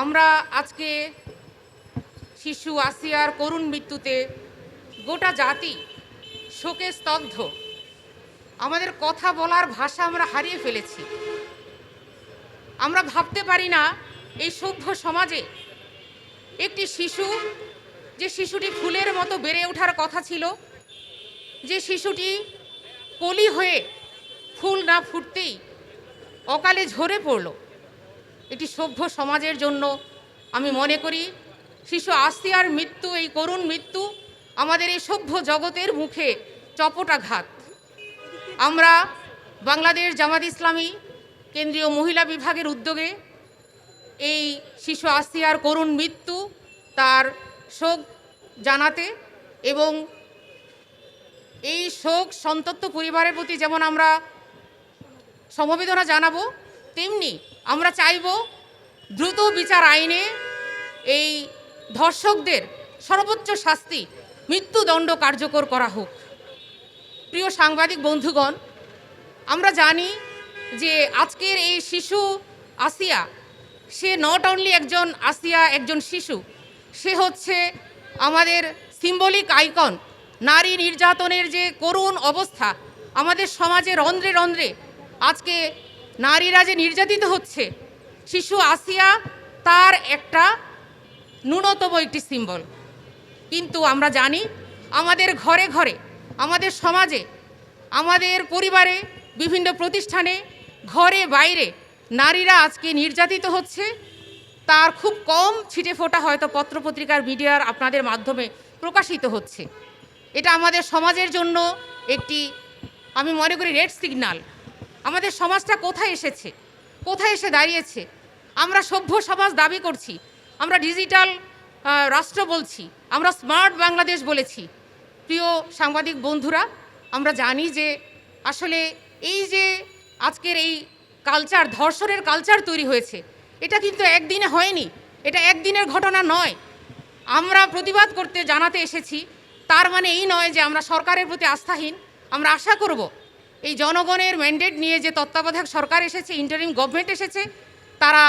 আমরা আজকে শিশু আসিয়ার করুণ মৃত্যুতে গোটা জাতি শোকে স্তব্ধ। আমাদের কথা বলার ভাষা আমরা হারিয়ে ফেলেছি। আমরা ভাবতে পারি না এই সভ্য সমাজে একটি শিশু, যে শিশুটি ফুলের মতো বেড়ে ওঠার কথা ছিল, যে শিশুটি কলি হয়ে ফুল না ফুটতেই অকালে ঝরে পড়ল। এটি সভ্য সমাজের জন্য আমি মনে করি, শিশু আসিয়ার মৃত্যু, এই করুণ মৃত্যু আমাদের এই সভ্য জগতের মুখে চপটাঘাত। আমরা বাংলাদেশ জামাত ইসলামী কেন্দ্রীয় মহিলা বিভাগের উদ্যোগে এই শিশু আসিয়ার করুণ মৃত্যু তার শোক জানাতে এবং এই শোক সন্তপ্ত পরিবারের প্রতি যেমন আমরা সমবেদনা জানাব, তেমনি আমরা চাইব দ্রুত বিচার আইনে এই ধর্ষকদের সর্বোচ্চ শাস্তি মৃত্যুদণ্ড কার্যকর করা হোক। প্রিয় সাংবাদিক বন্ধুগণ, আমরা জানি যে আজকের এই শিশু আসিয়া, সে নট অনলি একজন আসিয়া একজন শিশু, সে হচ্ছে আমাদের সিম্বলিক আইকন নারী নির্যাতনের যে করুণ অবস্থা, আমাদের সমাজে রন্ধ্রে রন্ধ্রে আজকে নারীরা যে নির্যাতিত হচ্ছে, শিশু আসিয়া তার একটা ন্যূনতম একটি সিম্বল কিন্তু আমরা জানি, আমাদের ঘরে ঘরে, আমাদের সমাজে, আমাদের পরিবারে, বিভিন্ন প্রতিষ্ঠানে, ঘরে বাইরে নারীরা আজকে নির্যাতিত হচ্ছে। তার খুব কম ছিটে ফোটা হয়তো পত্রপত্রিকার মিডিয়ার আপনাদের মাধ্যমে প্রকাশিত হচ্ছে। এটা আমাদের সমাজের জন্য একটি, আমি মনে করি রেড সিগন্যাল আমাদের সমাজটা কোথায় এসেছে? কোথায় এসে দাঁড়িয়েছে? আমরা সভ্য সমাজ দাবি করছি, আমরা ডিজিটাল রাষ্ট্র বলছি, আমরা স্মার্ট বাংলাদেশ বলেছি। প্রিয় সাংবাদিক বন্ধুরা, আমরা জানি যে আসলে এই যে আজকের এই কালচার ধর্ষণের কালচার তৈরি হয়েছে, এটা কিন্তু একদিনে হয়নি, এটা একদিনের ঘটনা নয়। আমরা প্রতিবাদ করতে জানাতে এসেছি, তার মানে এই নয় যে আমরা সরকারের প্রতি আস্থাহীন, আমরা আশা করব এই জনগণের ম্যান্ডেট নিয়ে যে তত্ত্বাবধায়ক সরকার এসেছে ইন্টারিম গভর্নমেন্ট এসেছে, তারা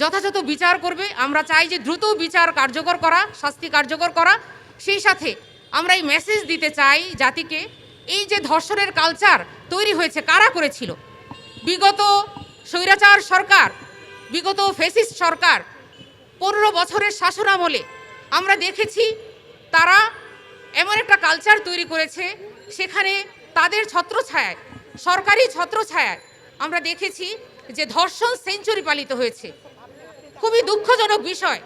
যথাযথ বিচার করবে। আমরা চাই যে দ্রুত বিচার কার্যকর করা, শাস্তি কার্যকর করা। সেই সাথে আমরা এই মেসেজ দিতে চাই জাতিকে, এই যে ধর্ষণের কালচার তৈরি হয়েছে কারা করেছিল? বিগত স্বৈরাচার সরকার, বিগত ফেসিস্ট সরকার, পনেরো বছরের শাসনামলে আমরা দেখেছি তারা এমন একটা কালচার তৈরি করেছে, সেখানে তাদের ছত্রছায়ায় সরকারি ছত্রছায়ায় আমরা দেখেছি যে ধর্ষণ সেঞ্চুরি পালিত হয়েছে। খুবই দুঃখজনক বিষয়।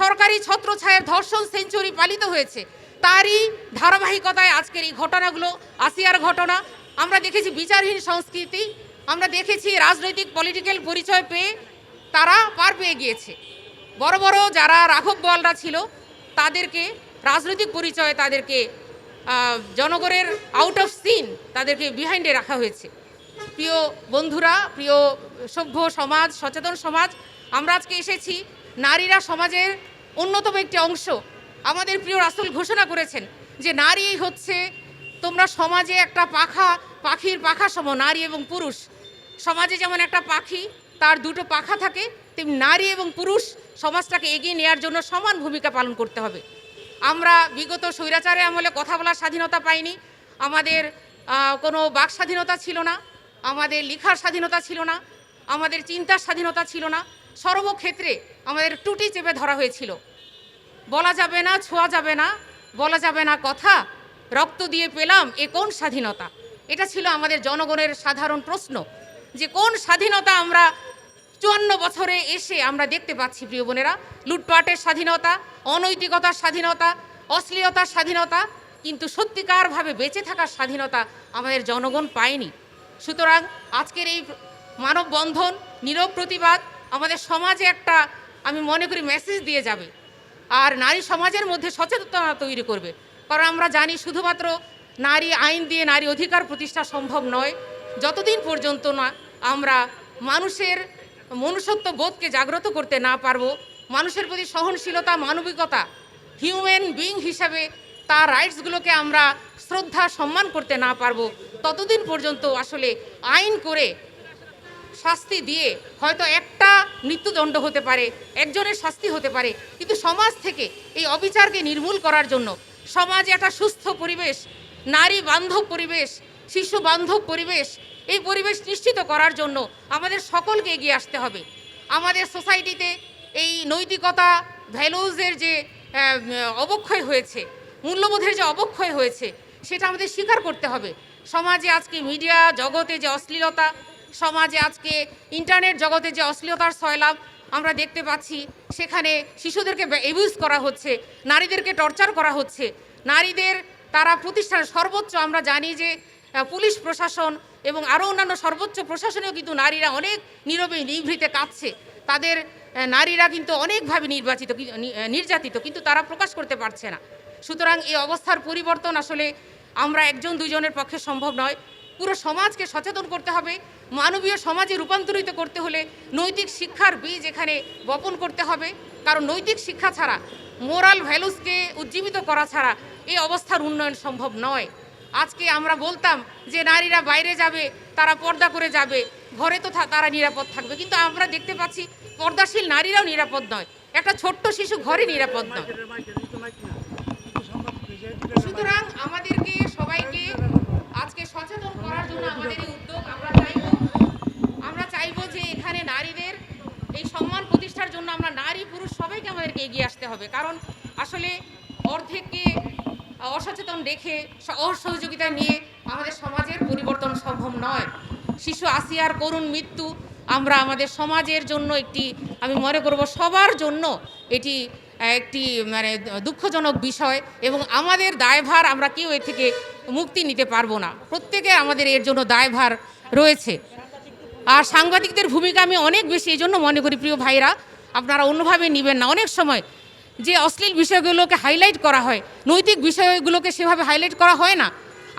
সরকারি ছত্রছায়ার ধর্ষণ সেঞ্চুরি পালিত হয়েছে। তারই ধারাবাহিকতায় আজকের এই ঘটনাগুলো, আসিয়ার ঘটনা। আমরা দেখেছি বিচারহীন সংস্কৃতি, আমরা দেখেছি রাজনৈতিক পলিটিক্যাল পরিচয় পেয়ে তারা পার পেয়ে গিয়েছে। বড় বড় যারা রাঘব বলরা ছিল, তাদেরকে, রাজনৈতিক পরিচয়ে তাদেরকে জনগণের আউট অফ সিন তাদেরকে বিহাইন্ডে রাখা হয়েছে। প্রিয় বন্ধুরা, প্রিয় সভ্য সমাজ, সচেতন সমাজ, আমরা আজকে এসেছি নারীরা সমাজের অন্যতম একটি অংশ। আমাদের প্রিয় রাসুল ঘোষণা করেছেন যে নারী হচ্ছে, তোমরা সমাজে একটা পাখা, পাখির পাখা সম, নারী এবং পুরুষ। সমাজে যেমন একটা পাখি, তার দুটো পাখা থাকে, তেমনি নারী এবং পুরুষ সমাজটাকে এগিয়ে নেওয়ার জন্য সমান ভূমিকা পালন করতে হবে। আমরা বিগত স্বৈরাচারে আমলে কথা বলার স্বাধীনতা পাইনি। আমাদের কোনো বাক স্বাধীনতা ছিল না। আমাদের লিখার স্বাধীনতা ছিল না। আমাদের চিন্তার স্বাধীনতা ছিল না। সর্বক্ষেত্রে আমাদের টুটি চেপে ধরা হয়েছিল। বলা যাবে না, ছোঁয়া যাবে না, বলা যাবে না কথা, রক্ত দিয়ে পেলাম এ কোন স্বাধীনতা? এটা ছিল আমাদের জনগণের সাধারণ প্রশ্ন যে কোন স্বাধীনতা আমরা চুয়ান্ন বছরে এসে আমরা দেখতে পাচ্ছি, প্রিয় বোনেরা, লুটপাটের স্বাধীনতা, অনৈতিকতার স্বাধীনতা, অশ্লীলতার স্বাধীনতা, কিন্তু সত্যিকারভাবে বেঁচে থাকার স্বাধীনতা আমাদের জনগণ পায়নি। সুতরাং আজকের এই মানববন্ধন, নীরব প্রতিবাদ আমাদের সমাজে একটা, আমি মনে করি মেসেজ দিয়ে যাবে। আর নারী সমাজের মধ্যে সচেতনতা তৈরি করবে। কারণ আমরা জানি শুধুমাত্র নারী আইন দিয়ে নারী অধিকার প্রতিষ্ঠা সম্ভব নয়। যতদিন পর্যন্ত না আমরা মানুষের মনুষ্যত্ব বোধকে জাগ্রত করতে না পারব, মানুষের প্রতি সহনশীলতা, মানবিকতা হিউম্যান বিং হিসাবে তার রাইটসগুলোকে আমরা শ্রদ্ধা, সম্মান করতে না পারব। ততদিন পর্যন্ত আসলে আইন করে শাস্তি দিয়ে হয়তো একটা মৃত্যুদণ্ড হতে পারে, একজনের শাস্তি হতে পারে। কিন্তু সমাজ থেকে এই অবিচারকে নির্মূল করার জন্য সমাজে একটা সুস্থ পরিবেশ, নারী বান্ধব পরিবেশ, শিশু বান্ধব পরিবেশ এই পরিবেশ নিশ্চিত করার জন্য আমাদের সকলকে এগিয়ে আসতে হবে। আমাদের সোসাইটিতে এই নৈতিকতা ভ্যালুজের যে অবক্ষয় হয়েছে, মূল্যবোধের যে অবক্ষয় হয়েছে, সেটা আমাদের স্বীকার করতে হবে। সমাজে আজকে মিডিয়া জগতে যে অশ্লীলতা, সমাজে আজকে ইন্টারনেট জগতে যে অশ্লীলতার সয়লাভ আমরা দেখতে পাচ্ছি, সেখানে শিশুদেরকে এবিউজ করা হচ্ছে, নারীদেরকে টর্চার করা হচ্ছে। নারীদের তারা প্রতিষ্ঠান সর্বোচ্চ আমরা জানি যে পুলিশ প্রশাসন এবং আরও অন্যান্য সর্বোচ্চ প্রশাসনেও কিন্তু নারীরা অনেক নীরবে নিভৃতে কাঁদছে। তাদের নারীরা কিন্তু অনেকভাবে নির্বাচিত নির্যাতিত, কিন্তু তারা প্রকাশ করতে পারছে না। সুতরাং এই অবস্থার পরিবর্তন আসলে আমরা একজন দুজনের পক্ষে সম্ভব নয়। পুরো সমাজকে সচেতন করতে হবে। মানবীয় সমাজে রূপান্তরিত করতে হলে নৈতিক শিক্ষার বীজ এখানে বপন করতে হবে। কারণ নৈতিক শিক্ষা ছাড়া মোরাল ভ্যালুসকে উজ্জীবিত করা ছাড়া এই অবস্থার উন্নয়ন সম্ভব নয়। আজকে আমরা বলতাম যে নারীরা বাইরে যাবে, তারা পর্দা করে যাবে। ঘরে তো তারা নিরাপদ থাকবে। কিন্তু আমরা দেখতে পাচ্ছি পর্দাশীল নারীরাও নিরাপদ নয়। একটা ছোট্ট শিশু ঘরে নিরাপদ নয়। সুতরাং আমাদেরকে সবাইকে আজকে সচেতন করার জন্য আমাদের এই উদ্যোগ আমরা চাইব। আমরা চাইব যে এখানে নারীদের এই সম্মান প্রতিষ্ঠার জন্য আমরা নারী পুরুষ সবাইকে আমাদেরকে এগিয়ে আসতে হবে। কারণ আসলে অর্ধেককে অসচেতন রেখে অসহযোগিতা নিয়ে আমাদের সমাজের পরিবর্তন সম্ভব নয়। শিশু আসিয়ার করুণ মৃত্যু আমরা আমাদের সমাজের জন্য একটি, আমি মনে করব সবার জন্য এটি একটি মানে দুঃখজনক বিষয় এবং আমাদের দায়ভার আমরা কেউ এর থেকে মুক্তি নিতে পারব না। প্রত্যেকে আমাদের এর জন্য দায়ভার রয়েছে। আর সাংবাদিকদের ভূমিকা আমি অনেক বেশি, এই জন্য মনে করি প্রিয় ভাইরা, আপনারা অন্যভাবে নেবেন না। অনেক সময় যে অশ্লীল বিষয়গুলোকে হাইলাইট করা হয়, নৈতিক বিষয়গুলোকে সেভাবে হাইলাইট করা হয় না।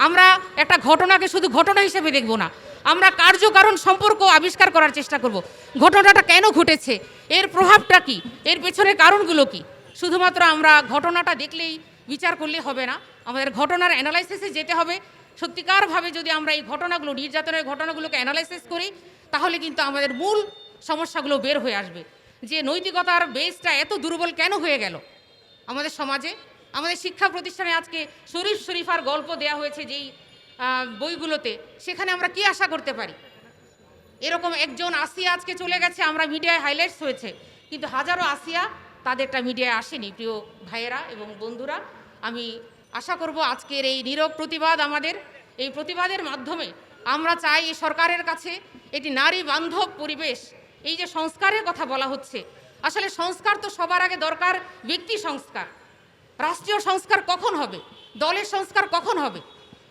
আমরা একটা ঘটনাকে শুধু ঘটনা হিসেবে দেখব না, আমরা কার্যকারণ সম্পর্ক আবিষ্কার করার চেষ্টা করব। ঘটনাটা কেন ঘটেছে? এর প্রভাবটা কি? এর পেছনের কারণগুলো কি? শুধুমাত্র আমরা ঘটনাটা দেখলেই বিচার করলে হবে না, আমাদের ঘটনার অ্যানালাইসিসে যেতে হবে। সত্যিকারভাবে যদি আমরা এই ঘটনাগুলো, নির্যাতনের ঘটনাগুলোকে অ্যানালাইসিস করি, তাহলে কিন্তু আমাদের মূল সমস্যাগুলো বের হয়ে আসবে। যে নৈতিকতার বেসটা এত দুর্বল কেন হয়ে গেল? আমাদের সমাজে, আমাদের শিক্ষা প্রতিষ্ঠানে আজকে শরীফ শরীফার গল্প দেয়া হয়েছে যেই বইগুলোতে, সেখানে আমরা কি আশা করতে পারি? এরকম একজন আসিয়া আজকে চলে গেছে, আমরা মিডিয়ায় হাইলাইটস হয়েছে, কিন্তু হাজারো আসিয়া তাদেরটা মিডিয়ায় আসেনি। প্রিয় ভাইয়েরা এবং বন্ধুরা, আমি আশা করব আজকের এই নীরব প্রতিবাদ আমাদের, এই প্রতিবাদের মাধ্যমে আমরা চাই সরকারের কাছে এটি নারী বান্ধব পরিবেশ এই যে সংস্কারের কথা বলা হচ্ছে, আসলে সংস্কার তো সবার আগে দরকার ব্যক্তি সংস্কার। রাষ্ট্রীয় সংস্কার কখন হবে? দলের সংস্কার কখন হবে?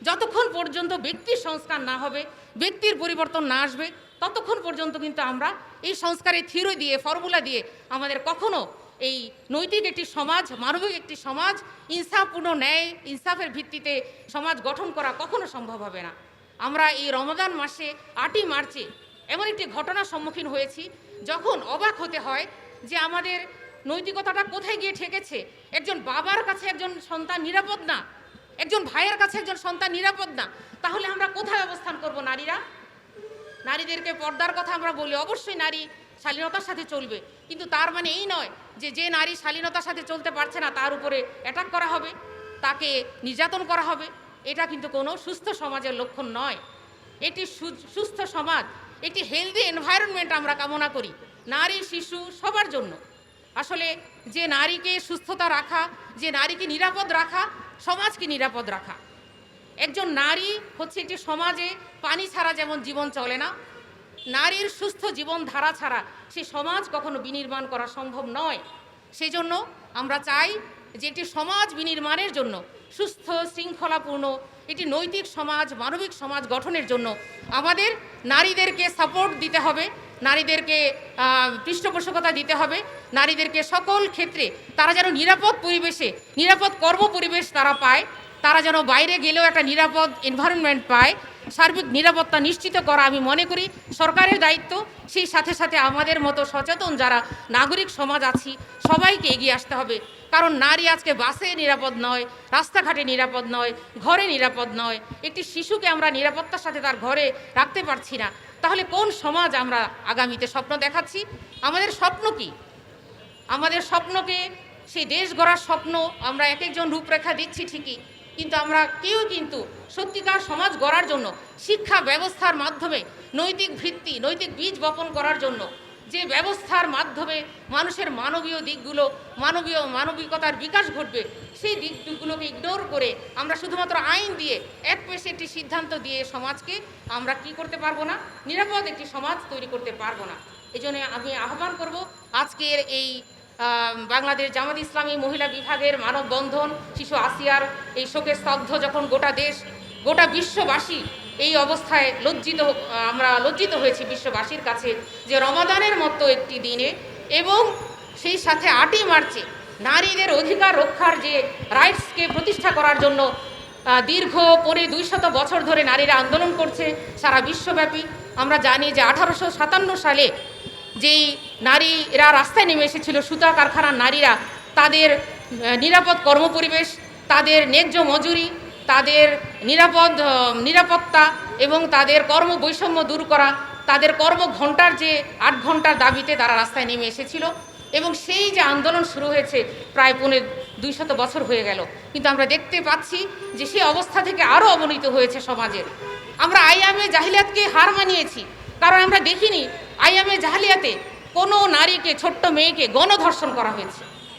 যতক্ষণ পর্যন্ত ব্যক্তির সংস্কার না হবে, ব্যক্তির পরিবর্তন না আসবে, ততক্ষণ পর্যন্ত কিন্তু আমরা এই সংস্কারের থিওরি দিয়ে, ফর্মুলা দিয়ে আমাদের কখনো এই নৈতিক একটি সমাজ, মানবিক একটি সমাজ, ইনসাফপূর্ণ ন্যায়, ইনসাফের ভিত্তিতে সমাজ গঠন করা কখনো সম্ভব হবে না। আমরা এই রমজান মাসে আটই মার্চে এমন একটি ঘটনার সম্মুখীন হয়েছি, যখন অবাক হতে হয় যে আমাদের নৈতিকতাটা কোথায় গিয়ে ঠেকেছে। একজন বাবার কাছে একজন সন্তান নিরাপদ না, একজন ভাইয়ের কাছে একজন সন্তান নিরাপদ না, তাহলে আমরা কোথায় অবস্থান করব নারীরা? নারীদেরকে পর্দার কথা আমরা বলি, অবশ্যই নারী শালীনতার সাথে চলবে, কিন্তু তার মানে এই নয় যে যে নারী শালীনতার সাথে চলতে পারছে না, তার উপরে অ্যাটাক করা হবে, তাকে নির্যাতন করা হবে, এটা কিন্তু কোনো সুস্থ সমাজের লক্ষণ নয়। এটি সুস্থ সমাজ একটি হেলদি এনভায়রনমেন্ট আমরা কামনা করি। নারী, শিশু, সবার জন্য। আসলে যে নারীকে সুস্থতা রাখা, যে নারীকে নিরাপদ রাখা, সমাজকে নিরাপদ রাখা। একজন নারী হচ্ছে একটি সমাজে পানি ছাড়া যেমন জীবন চলে না, নারীর সুস্থ জীবন ধারা ছাড়া সে সমাজ কখনো বিনির্মাণ করা সম্ভব নয়। সেই জন্য আমরা চাই যে একটি সমাজ বিনির্মাণের জন্য, সুস্থ, শৃঙ্খলাপূর্ণ, একটি নৈতিক সমাজ, মানবিক সমাজ গঠনের জন্য আমাদের নারীদেরকে সাপোর্ট দিতে হবে, নারীদেরকে পৃষ্ঠপোষকতা দিতে হবে, নারীদেরকে সকল ক্ষেত্রে তারা যেন নিরাপদ পরিবেশে, নিরাপদ কর্ম পরিবেশ তারা পায়, তারা যেন বাইরে গেলেও একটা নিরাপদ এনভায়রনমেন্ট পায় সার্বিক নিরাপত্তা নিশ্চিত করা আমি মনে করি সরকারের দায়িত্ব। সেই সাথে সাথে আমাদের মতো সচেতন যারা নাগরিক সমাজ আছি, সবাইকে এগিয়ে আসতে হবে। কারণ নারী আজকে বাসে নিরাপদ নয়, রাস্তাঘাটে নিরাপদ নয়, ঘরে নিরাপদ নয়। একটি শিশুকে আমরা নিরাপত্তার সাথে তার ঘরে রাখতে পারছি না। তাহলে কোন সমাজ আমরা আগামীতে স্বপ্ন দেখাচ্ছি? আমাদের স্বপ্ন কি? আমাদের স্বপ্নকে সেই দেশ গড়ার স্বপ্ন আমরা এক একজন রূপরেখা দিচ্ছি ঠিকই। কিন্তু আমরা কেউ কিন্তু সত্যিকার সমাজ গড়ার জন্য, শিক্ষা ব্যবস্থার মাধ্যমে, নৈতিক ভিত্তি, নৈতিক বীজ বপন করার জন্য, যে ব্যবস্থার মাধ্যমে মানুষের মানবীয় দিকগুলো, মানবীয়, মানবিকতার বিকাশ ঘটবে, সেই দিকগুলোকে ইগনোর করে আমরা শুধুমাত্র আইন দিয়ে, এক পেশে একটি সিদ্ধান্ত দিয়ে সমাজকে আমরা কি করতে পারব না? নিরাপদ একটি সমাজ তৈরি করতে পারব না। এই আমি আহ্বান করব, আজকের এই বাংলাদেশ জামাত ইসলামী মহিলা বিভাগের মানববন্ধন, শিশু আসিয়ার এই শোকের স্তব্ধ যখন গোটা দেশ, গোটা বিশ্ববাসী এই অবস্থায় লজ্জিত আমরা লজ্জিত হয়েছি বিশ্ববাসীর কাছে যে রমাদানের মতো একটি দিনে এবং সেই সাথে আটই মার্চে নারীদের অধিকার রক্ষার যে রাইটসকে প্রতিষ্ঠা করার জন্য দীর্ঘ পরে দুইশত বছর ধরে নারীরা আন্দোলন করছে সারা বিশ্বব্যাপী। আমরা জানি যে আঠারোশো সাতান্ন সালে যেই নারীরা রাস্তায় নেমে এসেছিল, সুতা কারখানার নারীরা, তাদের নিরাপদ কর্মপরিবেশ, তাদের ন্যায্য মজুরি, তাদের নিরাপদ নিরাপত্তা এবং তাদের কর্ম বৈষম্য দূর করা, তাদের কর্ম ঘণ্টার যে আট ঘণ্টার দাবিতে তারা রাস্তায় নেমে এসেছিল এবং সেই যে আন্দোলন শুরু হয়েছে প্রায় পৌনে দুইশত বছর হয়ে গেল। কিন্তু আমরা দেখতে পাচ্ছি যে সেই অবস্থা থেকে আরও অবনীত হয়েছে সমাজের। আমরা আইয়ামে জাহিলিয়াতকে হার মানিয়েছি। কারণ আমরা দেখিনি। আইয়ামে জাহালিয়াতে কোনো নারীকে ছোট্ট মেয়েকে গণধর্ষণ করা হয়েছে।